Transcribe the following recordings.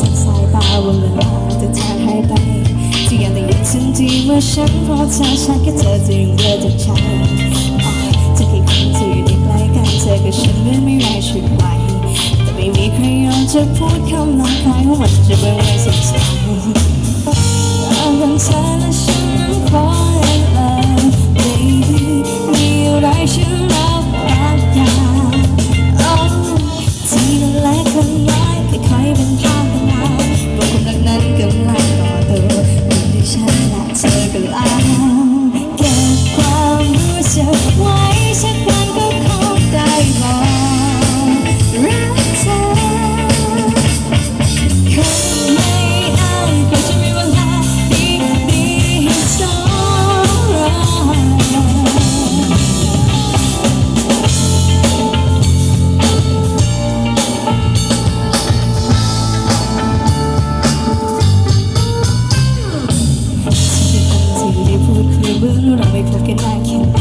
สงสัยตาวันเวลาจจะแทให้ไปทุกอย่างแต่ยังฉันดีว่อฉันเพราะเธอฉันแค่เธอจะยังเลิกจากฉัจะกี่คำที่อยู่ในใกล้กันเธอกับฉันเหมืนไม่ไรชุดไว้แต่ไม่มีใครยอมจะพูดคำลาคลายว่ามันจะเป็นไรสักที I'm gonna ู้เราไม่พบกันมานแค่ไหน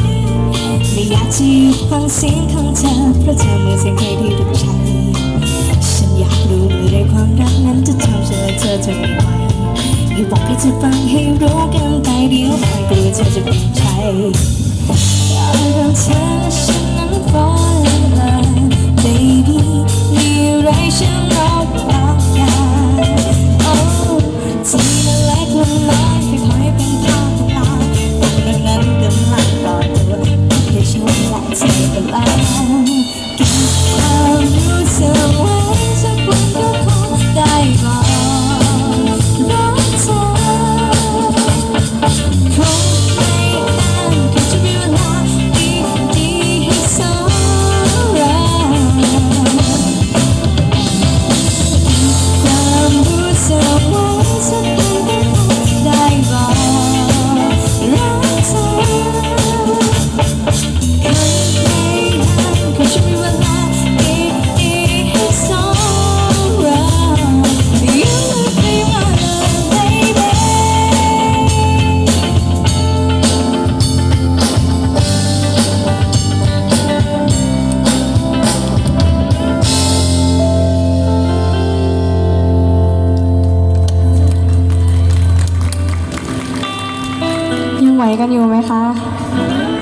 ไม่อยากจะอยู่ฟังเสียงของเธอเพราะเธอเหมือนเสียงใครที่รู้ใจฉันอยากรู้เมื่อไรความรักนั้นจะทำฉันและเธอจะไม่ไหวอย่าบอกให้เธอฟังให้รู้กันไปเดียวไปกลัวเธอจะเปลี่ยนใจอยาก让เธอ กันอยู่ไหมคะ